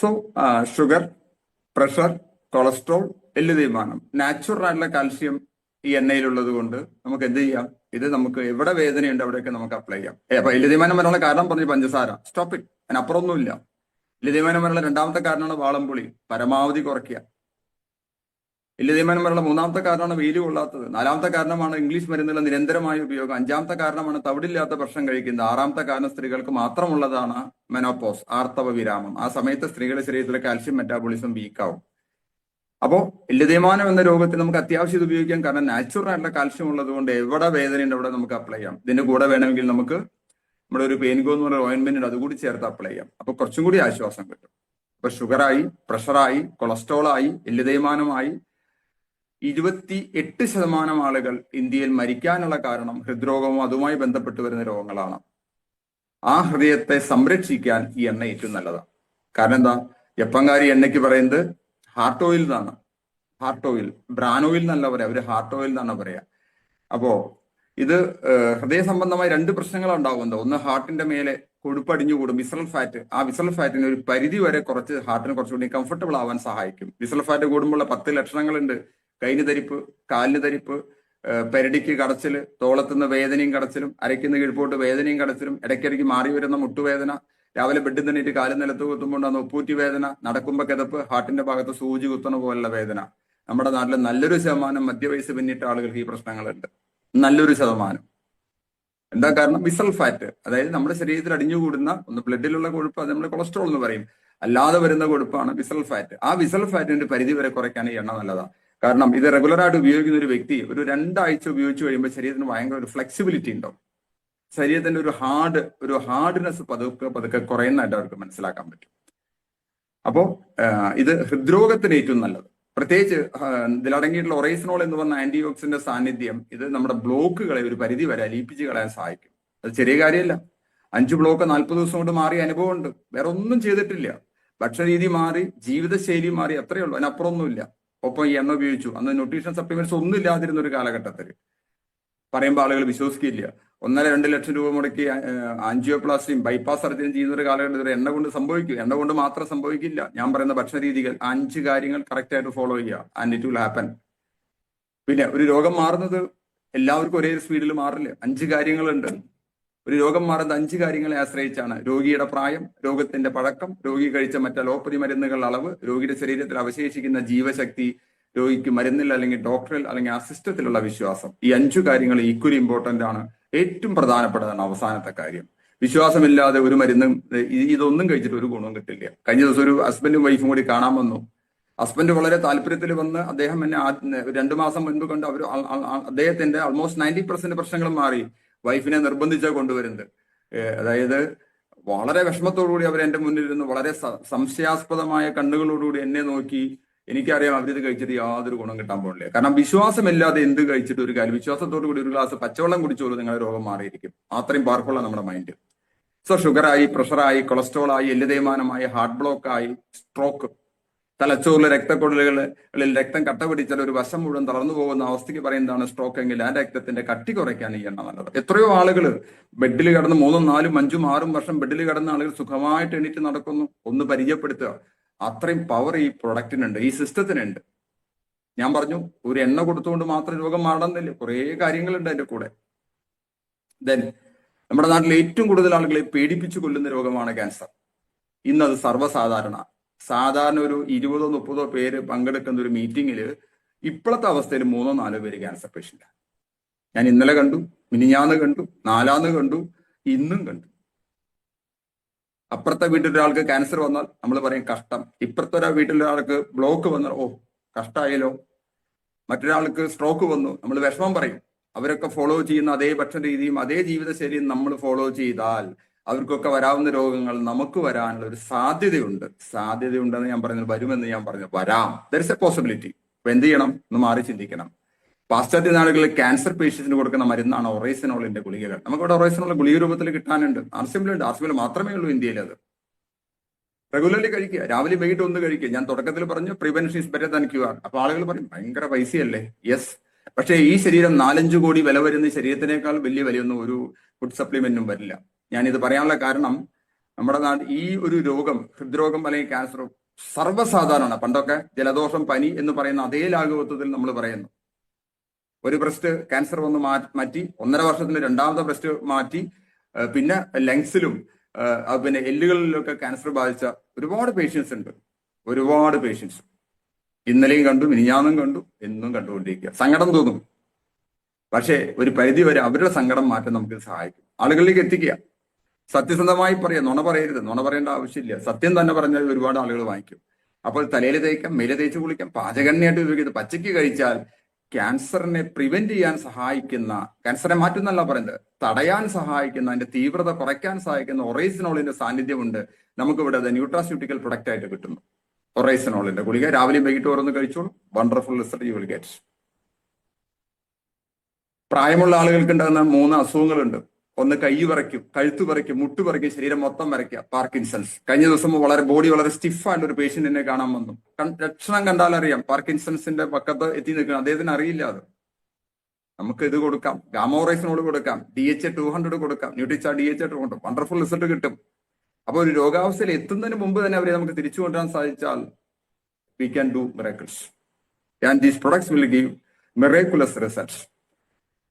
So sugar pressure cholesterol എല്ല് തേയ്മാനം natural ആയിട്ടുള്ള കാൽഷ്യം ഈ എണ്ണയിലുള്ളത് കൊണ്ട് നമുക്ക് എന്ത് ചെയ്യാം? ഇത് നമുക്ക് എവിടെ വേദനയുണ്ട് അവിടെയൊക്കെ നമുക്ക് അപ്ലൈ ചെയ്യാം. അപ്പൊ എല്ല് തേയ്മാനം വരാനുള്ള കാരണം പറഞ്ഞു പഞ്ചസാര. സ്റ്റോപ്പ് ഇറ്റ് അതിനപ്പുറമൊന്നുമില്ല. എല്ല് തേയ്മാനം വരാനുള്ള രണ്ടാമത്തെ കാരണമാണ് വാളംപുളി. പരമാവധി കുറയ്ക്കുക. എല്ല് തീരുമാനം വരാനുള്ള മൂന്നാമത്തെ കാരണമാണ് വെയിൽ കൊള്ളാത്തത്. നാലാമത്തെ കാരണമാണ് ഇംഗ്ലീഷ് മരുന്നുകളുടെ നിരന്തരമായ ഉപയോഗം. അഞ്ചാമത്തെ കാരണമാണ് തവിടില്ലാത്ത ഭക്ഷണം കഴിക്കുന്നത്. ആറാമത്തെ കാരണം സ്ത്രീകൾക്ക് മാത്രമുള്ളതാണ് മെനോപോസ് ആർത്തവ വിരാമം. ആ സമയത്ത് സ്ത്രീകളുടെ ശരീരത്തിലെ കാൽഷ്യം മെറ്റാബോളിസം വീക്കാവും അപ്പോൾ എല്ലുതേമാനം എന്ന രോഗത്തിന് നമുക്ക് അത്യാവശ്യം ഇത് ഉപയോഗിക്കാം. കാരണം നാച്ചുറൽ ആയിട്ടുള്ള കാൽഷ്യം ഉള്ളത് കൊണ്ട് എവിടെ വേദനയുണ്ട് അവിടെ നമുക്ക് അപ്ലൈ ചെയ്യാം. ഇതിന്റെ കൂടെ വേണമെങ്കിൽ നമുക്ക് നമ്മുടെ ഒരു പെയിൻകോ എന്ന് പറയുന്ന ഓയിൻമെന്റ് ഉണ്ട്. അതുകൂടി ചേർത്ത് അപ്ലൈ ചെയ്യാം. അപ്പൊ കുറച്ചും കൂടി ആശ്വാസം കിട്ടും. അപ്പൊ ഷുഗറായി പ്രഷറായി കൊളസ്ട്രോളായി എല്ലുതേയ്മാനമായി ഇരുപത്തി എട്ട് ശതമാനം ആളുകൾ ഇന്ത്യയിൽ മരിക്കാനുള്ള കാരണം ഹൃദ്രോഗവും അതുമായി ബന്ധപ്പെട്ട് വരുന്ന രോഗങ്ങളാണ്. ആ ഹൃദയത്തെ സംരക്ഷിക്കാൻ ഈ എണ്ണ ഏറ്റവും നല്ലതാണ് കാരണം എന്താ? ജപ്പങ്കാരി എണ്ണയ്ക്ക് പറയുന്നത് ഹാർട്ട് ഓയിൽ എന്നാണ്. ഹാർട്ട് ഓയിൽ ബ്രാൻ ഓയിൽ എന്നല്ല പറയാ. അവർ ഹാർട്ട് ഓയിൽ എന്നാണ് പറയാ. അപ്പോ ഇത് ഹൃദയ സംബന്ധമായ രണ്ട് പ്രശ്നങ്ങൾ ഉണ്ടാകുന്നത് ഒന്ന് ഹാർട്ടിന്റെ മേലെ കൊഴുപ്പ് അടിഞ്ഞുകൂടും വിസറൽ ഫാറ്റ് ആ വിസറൽ ഫാറ്റിന് ഒരു പരിധി വരെ കുറച്ച് ഹാർട്ടിന് കുറച്ചുകൂടി കംഫർട്ടബിൾ ആവാൻ സഹായിക്കും. വിസറൽ ഫാറ്റ് കൂടുമ്പോൾ പത്ത് ലക്ഷണങ്ങളുണ്ട്. കൈന് തരിപ്പ് കാലിന് തരിപ്പ് പെരടിക്ക് കടച്ചിൽ തോളത്തുനിന്ന് വേദനയും കടച്ചിലും അരയ്ക്കുന്ന കീഴ്പോട്ട് വേദനയും കടച്ചിലും ഇടയ്ക്കിടയ്ക്ക് മാറി വരുന്ന മുട്ടുവേദന രാവിലെ ബെഡിൽ തന്നിട്ട് കാലും നിലത്ത് കുത്തുമ്പോൾ ഉണ്ടാകുന്ന ഉപ്പൂറ്റി വേദന നടക്കുമ്പോൾ കിതപ്പ് ഹാർട്ടിന്റെ ഭാഗത്ത് സൂചി കുത്തണ പോലുള്ള വേദന. നമ്മുടെ നാട്ടിൽ നല്ലൊരു ശതമാനം മധ്യവയസ്സ് പിന്നിട്ട ആളുകൾക്ക് ഈ പ്രശ്നങ്ങളുണ്ട്. നല്ലൊരു ശതമാനം. എന്താ കാരണം? Visceral fat. അതായത് നമ്മുടെ ശരീരത്തിൽ അടിഞ്ഞുകൂടുന്ന ഒന്ന് ബ്ലഡിലുള്ള കൊഴുപ്പ് അത് നമ്മൾ കൊളസ്ട്രോൾ എന്ന് പറയും. അല്ലാതെ വരുന്ന കൊഴുപ്പാണ് വിസൽ ഫാറ്റ്. ആ വിസൽ ഫാറ്റിന്റെ പരിധി വരെ കുറയ്ക്കാൻ ഈ എണ്ണ നല്ലതാണ് കാരണം ഇത് റെഗുലർ ആയിട്ട് ഉപയോഗിക്കുന്ന ഒരു വ്യക്തി ഒരു രണ്ടാഴ്ച ഉപയോഗിച്ച് കഴിയുമ്പോൾ ശരീരത്തിന് ഭയങ്കര ഒരു ഫ്ലെക്സിബിലിറ്റി ഉണ്ടാവും. ശരീരത്തിന്റെ ഒരു ഹാർഡ് ഒരു ഹാർഡ്നെസ് പതുക്കെ പതുക്കെ കുറയുന്നതായിട്ട് അവർക്ക് മനസ്സിലാക്കാൻ പറ്റും. അപ്പോ ഇത് ഹൃദ്രോഗത്തിന് ഏറ്റവും നല്ലത്. പ്രത്യേകിച്ച് ഇതിലടങ്ങിയിട്ടുള്ള ഒറൈസിനോൾ എന്ന് പറഞ്ഞ ആന്റി ഓക്സിഡന്റ് സാന്നിധ്യം ഇത് നമ്മുടെ ബ്ലോക്കുകളെ ഒരു പരിധി വരെ അലിയിപ്പിച്ച് കളയാൻ സഹായിക്കും. അത് ചെറിയ കാര്യമല്ല. അഞ്ച് ബ്ലോക്ക് നാൽപ്പത് ദിവസം കൊണ്ട് മാറിയ അനുഭവമുണ്ട് വേറെ ഒന്നും ചെയ്തിട്ടില്ല. ഭക്ഷണരീതി മാറി ജീവിതശൈലി മാറി അത്രയേ ഉള്ളൂ. അതിനപ്പുറമൊന്നുമില്ല. ഒപ്പം ഈ എണ്ണ ഉപയോഗിച്ചു. അന്ന് ന്യൂട്രീഷൻ സപ്ലിമെന്റ്സ് ഒന്നും ഇല്ലാതിരുന്ന ഒരു കാലഘട്ടത്തിൽ. പറയുമ്പോൾ ആളുകൾ വിശ്വസിക്കില്ല. ഒന്നര രണ്ട് ലക്ഷം രൂപ മുടക്കി ആൻജിയോപ്ലാസ്റ്റിയും ബൈപ്പാസ് സർജറിയും ചെയ്യുന്ന ഒരു കാലഘട്ടത്തിൽ എണ്ണ കൊണ്ട് സംഭവിക്കും എണ്ണ കൊണ്ട് മാത്രം സംഭവിക്കില്ല. ഞാൻ പറയുന്ന ഭക്ഷണ രീതികൾ അഞ്ച് കാര്യങ്ങൾ കറക്റ്റ് ആയിട്ട് ഫോളോ ചെയ്യുക. ആൻഡ് ഇറ്റ് വിൽ ഹാപ്പൻ പിന്നെ ഒരു രോഗം മാറുന്നത് എല്ലാവർക്കും ഒരേ സ്പീഡിൽ മാറില്ല. അഞ്ച് കാര്യങ്ങളുണ്ട്. ഒരു രോഗം മാറുന്നത് അഞ്ച് കാര്യങ്ങളെ ആശ്രയിച്ചാണ്. രോഗിയുടെ പ്രായം രോഗത്തിന്റെ പഴക്കം രോഗി കഴിച്ച മറ്റ് അലോപ്പതി മരുന്നുകളുടെ അളവ് രോഗിയുടെ ശരീരത്തിൽ അവശേഷിക്കുന്ന ജീവശക്തി രോഗിക്ക് മരുന്നിൽ അല്ലെങ്കിൽ ഡോക്ടറിൽ അല്ലെങ്കിൽ അസിസ്റ്റത്തിലുള്ള വിശ്വാസം. ഈ അഞ്ചു കാര്യങ്ങൾ ഈക്വലി ഇമ്പോർട്ടന്റ് ആണ്. ഏറ്റവും പ്രധാനപ്പെട്ടതാണ് അവസാനത്തെ കാര്യം. വിശ്വാസമില്ലാതെ ഒരു മരുന്നും ഇതൊന്നും കഴിച്ചിട്ട് ഒരു ഗുണവും കിട്ടില്ല. കഴിഞ്ഞ ദിവസം ഒരു ഹസ്ബൻഡും വൈഫും കൂടി കാണാൻ വന്നു. ഹസ്ബൻഡ് വളരെ താല്പര്യത്തിൽ വന്ന് അദ്ദേഹം എന്നെ രണ്ടു മാസം മുൻപ് കണ്ട് അവർ അദ്ദേഹത്തിന്റെ ആൾമോസ്റ്റ് നയന്റി പെർസെന്റ് പ്രശ്നങ്ങൾ മാറി. വൈഫിനെ നിർബന്ധിച്ചാ കൊണ്ടുവരുന്നത്. അതായത് വളരെ വിഷമത്തോടുകൂടി അവർ എന്റെ മുന്നിൽ ഇരുന്ന് വളരെ സംശയാസ്പദമായ കണ്ണുകളോടുകൂടി എന്നെ നോക്കി എനിക്കറിയാം അവരിത് കഴിച്ചിട്ട് യാതൊരു ഗുണം കിട്ടാൻ പോകില്ല കാരണം വിശ്വാസമില്ലാതെ എന്ത് കഴിച്ചിട്ട് ഒരു കാര്യം വിശ്വാസത്തോടു കൂടി ഒരു ഗ്ലാസ് പച്ചവെള്ളം കുടിച്ചോളൂ നിങ്ങളുടെ രോഗം മാറിയിരിക്കും. അത്രയും പാർക്കുള്ള നമ്മുടെ മൈൻഡ് സോ ഷുഗറായി പ്രഷറായി കൊളസ്ട്രോൾ ആയി എല്ലുതേയ്മാനമായി ഹാർട്ട് ബ്ലോക്ക് ആയി സ്ട്രോക്ക് തലച്ചോറിലെ രക്തക്കൊടലുകളിൽ രക്തം കട്ട പിടിച്ചാൽ ഒരു വശം മുഴുവൻ തളർന്നു പോകുന്ന അവസ്ഥയ്ക്ക് പറയുന്നതാണ് സ്ട്രോക്ക് എങ്കിൽ ആ രക്തത്തിന്റെ കട്ടി കുറയ്ക്കാൻ ഈ എണ്ണ നല്ലത്. എത്രയോ ആളുകൾ ബെഡിൽ കിടന്ന് മൂന്നും നാലും അഞ്ചും ആറും വർഷം ബെഡിൽ കിടന്ന ആളുകൾ സുഖമായിട്ട് എണീറ്റ് നടക്കുന്നു. ഒന്ന് പരിചയപ്പെടുത്തുക. അത്രയും പവർ ഈ പ്രൊഡക്റ്റിനുണ്ട് ഈ സിസ്റ്റത്തിനുണ്ട് ഞാൻ പറഞ്ഞു ഒരു എണ്ണ കൊടുത്തുകൊണ്ട് മാത്രം രോഗം മാറുന്നില്ല. കുറേ കാര്യങ്ങളുണ്ട് അതിന്റെ കൂടെ. ദെൻ നമ്മുടെ നാട്ടിൽ ഏറ്റവും കൂടുതൽ ആളുകളെ പേടിപ്പിച്ചു കൊല്ലുന്ന രോഗമാണ് ക്യാൻസർ ഇന്നത് സർവസാധാരണ. സാധാരണ ഒരു ഇരുപതോ മുപ്പതോ പേര് പങ്കെടുക്കുന്ന ഒരു മീറ്റിംഗിൽ ഇപ്പോഴത്തെ അവസ്ഥയിൽ മൂന്നോ നാലോ പേര് ക്യാൻസർ പേഷ്യന്റ് ഞാൻ ഇന്നലെ കണ്ടു മിനിഞ്ഞാന്ന് കണ്ടു നാലാന്ന് കണ്ടു ഇന്നും കണ്ടു. അപ്പുറത്തെ വീട്ടിലൊരാൾക്ക് ക്യാൻസർ വന്നാൽ നമ്മൾ പറയും കഷ്ടം. ഇപ്പുറത്തെ ഒരാ വീട്ടിലൊരാൾക്ക് ബ്ലോക്ക് വന്നാൽ ഓ കഷ്ടമായാലോ മറ്റൊരാൾക്ക് സ്ട്രോക്ക് വന്നു നമ്മൾ വിഷമം പറയും. അവരൊക്കെ ഫോളോ ചെയ്യുന്ന അതേ ഭക്ഷണ രീതിയും അതേ ജീവിതശൈലിയും നമ്മൾ ഫോളോ ചെയ്താൽ അവർക്കൊക്കെ വരാവുന്ന രോഗങ്ങൾ നമുക്ക് വരാനുള്ള ഒരു സാധ്യതയുണ്ട്. സാധ്യതയുണ്ടെന്ന് ഞാൻ പറഞ്ഞത് വരുമെന്ന് ഞാൻ പറഞ്ഞു. വരാം. ദർ ഇസ് എ പോസിബിലിറ്റി അപ്പൊ എന്ത് ചെയ്യണം? എന്ന് മാറി ചിന്തിക്കണം. പാശ്ചാത്യ നാടുകളിൽ ക്യാൻസർ പേഷ്യൻസിന് കൊടുക്കുന്ന മരുന്നാണ് ഒറൈസനോളിന്റെ ഗുളികകൾ. നമുക്ക് ഇവിടെ ഒറൈസനോൾ ഗുളിക രൂപത്തിൽ കിട്ടാനുണ്ട്. ആർസിമിലുണ്ട് ആർസിമിൽ മാത്രമേ ഉള്ളൂ ഇന്ത്യയിൽ അത്. റെഗുലർലി കഴിക്കുക. രാവിലെ വൈകിട്ട് ഒന്ന് കഴിക്കുക. ഞാൻ തുടക്കത്തിൽ പറഞ്ഞു prevention is better than cure അപ്പൊ ആളുകൾ പറയും ഭയങ്കര പൈസയല്ലേ? യെസ് പക്ഷേ ഈ ശരീരം നാലഞ്ചു കോടി വില വരുന്ന ശരീരത്തിനേക്കാൾ വലിയ വിലയൊന്നും ഒരു ഫുഡ് സപ്ലിമെന്റും വരില്ല. ഞാൻ ഇത് പറയാനുള്ള കാരണം നമ്മുടെ നാട് ഈ ഒരു രോഗം ഹൃദ്രോഗം അല്ലെങ്കിൽ ക്യാൻസർ സർവസാധാരണമാണ്. പണ്ടൊക്കെ ജലദോഷം പനി എന്ന് പറയുന്ന അതേ ലാഘവത്വത്തിൽ നമ്മൾ പറയുന്നു. ഒരു ബ്രസ്റ്റ് ക്യാൻസർ വന്ന് മാറ്റി ഒന്നര വർഷത്തിന് രണ്ടാമത്തെ ബ്രസ്റ്റ് മാറ്റി പിന്നെ ലങ്സിലും പിന്നെ എല്ലുകളിലൊക്കെ ക്യാൻസർ ബാധിച്ച ഒരുപാട് പേഷ്യൻസ് ഉണ്ട്. ഒരുപാട് പേഷ്യൻസ് ഇന്നലെയും കണ്ടു മിനിഞ്ഞാന്നും കണ്ടു എന്നും കണ്ടുകൊണ്ടിരിക്കുക. സങ്കടം തോന്നും. പക്ഷേ ഒരു പരിധി വരെ അവരുടെ സങ്കടം മാറ്റാൻ നമുക്ക് സഹായിക്കും. ആളുകളിലേക്ക് എത്തിക്കുക. സത്യസന്ധമായി പറയാം നുണ പറയരുത് നുണ പറയേണ്ട ആവശ്യമില്ല. സത്യം തന്നെ പറഞ്ഞാൽ ഒരുപാട് ആളുകൾ വാങ്ങിക്കും. അപ്പോൾ തലയിൽ തേക്കാം മേലെ തേച്ച് കുളിക്കാം പാചകണ്ണിയായിട്ട് ഉപയോഗിക്കുന്നത് പച്ചയ്ക്ക് കഴിച്ചാൽ ക്യാൻസറിനെ പ്രിവെന്റ് ചെയ്യാൻ സഹായിക്കുന്ന ക്യാൻസറെ മാറ്റുന്നല്ല പറയുന്നത് തടയാൻ സഹായിക്കുന്ന അതിന്റെ തീവ്രത കുറയ്ക്കാൻ സഹായിക്കുന്ന ഒറൈസിനോളിന്റെ സാന്നിധ്യമുണ്ട്. നമുക്കിവിടെ അത് ന്യൂട്രാസ്യൂട്ടിക്കൽ പ്രൊഡക്റ്റ് ആയിട്ട് കിട്ടുന്നു. ഒറൈസിനോളിന്റെ ഗുളിക രാവിലെയും വൈകിട്ട് ഓരോന്ന് കഴിച്ചോളൂ. Wonderful result you will get പ്രായമുള്ള ആളുകൾക്ക് ഉണ്ടാകുന്ന മൂന്ന് അസുഖങ്ങളുണ്ട്. ഒന്ന് കൈ വരയ്ക്കും കഴുത്ത് പറിക്കും മുട്ട് പറിക്കും ശരീരം മൊത്തം വരയ്ക്കുക. പാർക്കിൻസൺസ്. കഴിഞ്ഞ ദിവസം വളരെ ബോഡി വളരെ സ്റ്റിഫായിട്ട് ഒരു പേഷ്യന്റിനെ കാണാൻ വന്നു. ലക്ഷണം കണ്ടാൽ അറിയാം പാർക്കിൻസൺസിന്റെ പക്കത്ത് എത്തി നിൽക്കണം. അദ്ദേഹത്തിന് അറിയില്ല അത്. നമുക്ക് ഇത് കൊടുക്കാം. ഗാമോറൈസിനോട് കൊടുക്കാം. ഡി എച്ച് ടു ഹൺഡ്രഡ് കൊടുക്കാം. ന്യൂട്രിച്ച D H two hundred wonderful result കിട്ടും. അപ്പോൾ ഒരു രോഗാവസ്ഥയിൽ എത്തുന്നതിന് മുമ്പ് തന്നെ അവരെ നമുക്ക് തിരിച്ചു കൊണ്ടുവരാൻ സാധിച്ചാൽ we can do miracles and these products will give miraculous results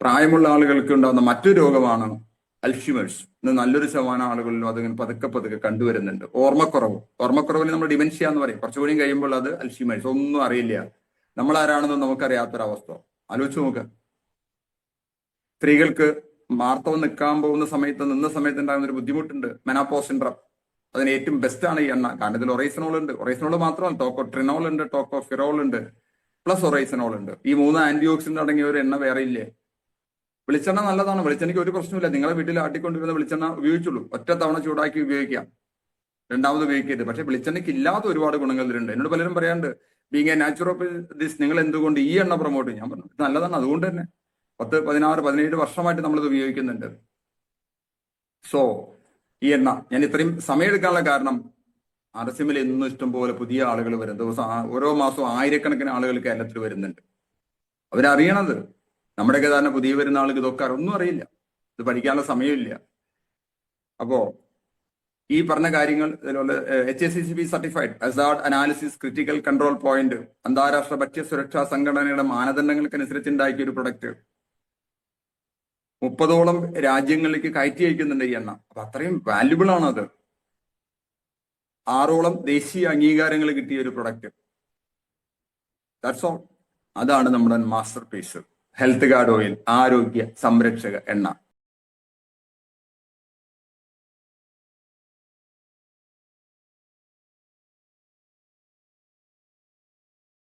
പ്രായമുള്ള ആളുകൾക്ക് ഉണ്ടാകുന്ന മറ്റൊരു രോഗമാണ് അൽഷിമേഴ്സ് നല്ലൊരു ശതമാനം ആളുകളിലും അതിങ്ങനെ പതുക്കെ പതുക്കെ കണ്ടുവരുന്നുണ്ട്. ഓർമ്മക്കുറവ്. ഓർമ്മക്കുറവിൽ നമ്മൾ ഡിമെൻഷ്യ എന്ന് പറയും. കുറച്ചുകൂടി കഴിയുമ്പോൾ അത് അൽഷിമേഴ്സ് ഒന്നും അറിയില്ല. നമ്മൾ ആരാണെന്ന് നമുക്കറിയാത്തൊരവസ്ഥ. ആലോചിച്ച് നോക്ക്. സ്ത്രീകൾക്ക് മാർത്തവം നിൽക്കാൻ പോകുന്ന സമയത്ത് നിന്ന സമയത്ത് ഉണ്ടാകുന്ന ഒരു ബുദ്ധിമുട്ടുണ്ട്. Menopause syndrome. അതിന് ഏറ്റവും ബെസ്റ്റ് ആണ് ഈ എണ്ണ. കാരണം ഇതിൽ ഒറൈസനോൾ ഉണ്ട്. ഒറൈസനോൾ മാത്രമല്ല ടോക്കോ ട്രിനോൾ ഉണ്ട് ടോക്കോ ഫിറോൾ ഉണ്ട് പ്ലസ് ഒറൈസനോൾ ഉണ്ട്. ഈ മൂന്ന് ആന്റി ഓക്സിഡന്റ് അടങ്ങിയ ഒരു എണ്ണ വേറെ ഇല്ലേ? വെളിച്ചെണ്ണ നല്ലതാണ്. വെളിച്ചെണ്ണയ്ക്ക് ഒരു പ്രശ്നമില്ല നിങ്ങളെ വീട്ടിൽ ആട്ടിക്കൊണ്ടിരുന്ന വെളിച്ചെണ്ണ ഉപയോഗിച്ചുള്ളൂ. ഒറ്റ തവണ ചൂടാക്കി ഉപയോഗിക്കാം രണ്ടാമത് ഉപയോഗിക്കരുത്. പക്ഷെ വെളിച്ചെണ്ണയ്ക്ക് ഇല്ലാത്ത ഒരുപാട് ഗുണങ്ങൾ ഇതിലുണ്ട്. എന്നോട് പലരും പറയാണ്ട് ബീങ് എ നാച്ചുറോപ്പൽ ദിസ് നിങ്ങൾ എന്തുകൊണ്ട് ഈ എണ്ണ പ്രൊമോട്ട് ചെയ്യും? ഞാൻ പറഞ്ഞു നല്ലതാണ്. അതുകൊണ്ട് തന്നെ പത്ത് പതിനാറ് പതിനേഴ് വർഷമായിട്ട് നമ്മളിത് ഉപയോഗിക്കുന്നുണ്ട്. സോ ഈ എണ്ണ ഞാൻ ഇത്രയും സമയം എടുക്കാനുള്ള കാരണം ആർ എസ് എമ്മിൽ എന്നും ഇഷ്ടംപോലെ പുതിയ ആളുകൾ വരും ദിവസം ഓരോ മാസവും ആയിരക്കണക്കിന് ആളുകൾ കേരളത്തിൽ വരുന്നുണ്ട്. അവരറിയണത് നമ്മുടെയൊക്കെ തന്നെ പുതിയ വരുന്ന ആൾക്ക് ഇതൊക്കെ ഒന്നും അറിയില്ല. ഇത് പഠിക്കാനുള്ള സമയമില്ല. അപ്പോ ഈ പറഞ്ഞ കാര്യങ്ങൾ H S C B certified hazard analysis critical control point അന്താരാഷ്ട്ര ഭക്ഷ്യ സുരക്ഷാ സംഘടനയുടെ മാനദണ്ഡങ്ങൾക്കനുസരിച്ച് ഉണ്ടാക്കിയ ഒരു പ്രൊഡക്റ്റ് മുപ്പതോളം രാജ്യങ്ങളിലേക്ക് കയറ്റി അയക്കുന്നുണ്ട് ഈ എണ്ണ. അപ്പൊ അത്രയും വാല്യുബിൾ ആണ് അത്. ആറോളം ദേശീയ അംഗീകാരങ്ങൾ കിട്ടിയ ഒരു പ്രൊഡക്റ്റ് ദാറ്റ്സ് ഓൾ അതാണ് നമ്മുടെ masterpiece health guard oil ആരോഗ്യ സംരക്ഷക എണ്ണ.